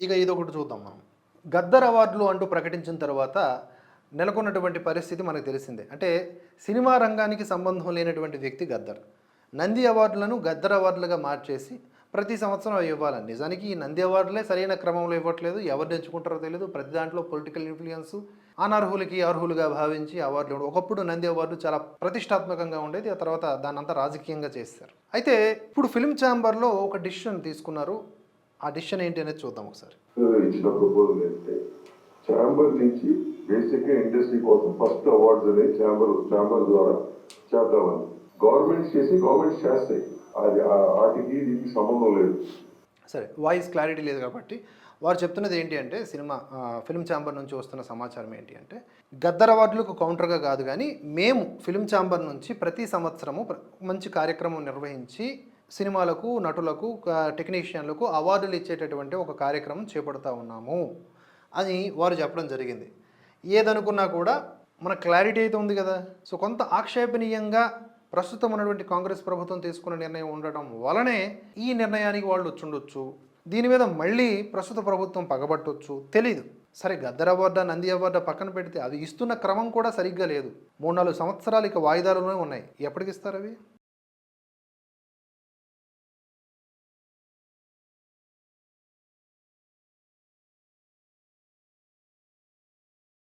ఇక ఇదొకటి చూద్దాం మనం. గద్దర్ అవార్డులు అంటూ ప్రకటించిన తర్వాత నెలకొన్నటువంటి పరిస్థితి మనకు తెలిసిందే. అంటే సినిమా రంగానికి సంబంధం లేనటువంటి వ్యక్తి గద్దర్. నంది అవార్డులను గద్దర్ అవార్డులుగా మార్చేసి ప్రతి సంవత్సరం అవి ఇవ్వాలి నిజానికి ఈ నంది అవార్డులే సరైన క్రమంలో ఇవ్వట్లేదు. ఎవరు ఎంచుకుంటారో తెలియదు ప్రతి దాంట్లో పొలిటికల్ ఇన్ఫ్లుయెన్స్ అనర్హులకి అర్హులుగా భావించి అవార్డులు ఇవ్వడం. ఒకప్పుడు నంది అవార్డు చాలా ప్రతిష్టాత్మకంగా ఉండేది. ఆ తర్వాత దాన్ని అంతా రాజకీయంగా చేస్తారు అయితే ఇప్పుడు ఫిల్మ్ ఛాంబర్లో ఒక డిసిషన్ తీసుకున్నారు. ఆ డిసిషన్ ఏంటి అనేది చూద్దాం ఒకసారి. ఇచ్చిన ప్రపోజల్ ఛాంబర్ నుంచి బేసిక్గా ఇండస్ట్రీ కోసం ఫస్ట్ అవార్డ్స్ అనేది ఛాంబర్ ఛాంబర్ ద్వారా చేద్దామని. గవర్నమెంట్ చేసి గవర్నమెంట్ చేస్తాయి. అది వాటికి దీనికి సంబంధం లేదు. సరే వాయిస్ క్లారిటీ లేదు కాబట్టి వారు చెప్తున్నది ఏంటి అంటే సినిమా ఫిల్మ్ ఛాంబర్ నుంచి వస్తున్న సమాచారం ఏంటి అంటే గద్దర్ అవార్డులకు కౌంటర్గా కాదు కానీ మేము ఫిల్మ్ ఛాంబర్ నుంచి ప్రతి సంవత్సరము మంచి కార్యక్రమం నిర్వహించి సినిమాలకు నటులకు టెక్నీషియన్లకు అవార్డులు ఇచ్చేటటువంటి ఒక కార్యక్రమం చేపడుతూ ఉన్నాము అని వారు చెప్పడం జరిగింది. ఏదనుకున్నా కూడా మన క్లారిటీ అయితే ఉంది కదా. సో కొంత ఆక్షేపణీయంగా ప్రస్తుతం ఉన్నటువంటి కాంగ్రెస్ ప్రభుత్వం తీసుకున్న నిర్ణయం ఉండటం వలనే ఈ నిర్ణయానికి వాళ్ళు వచ్చుండొచ్చు. దీని మీద మళ్ళీ ప్రస్తుత ప్రభుత్వం పగబట్టొచ్చు. తెలీదు. సరే గద్దర్ అవార్డా నంది అవార్డా పక్కన పెడితే అది ఇస్తున్న క్రమం కూడా సరిగ్గా లేదు. మూడు నాలుగు సంవత్సరాలు ఇక వాయిదాలోనే ఉన్నాయి. ఎప్పటికి ఇస్తారు అవి?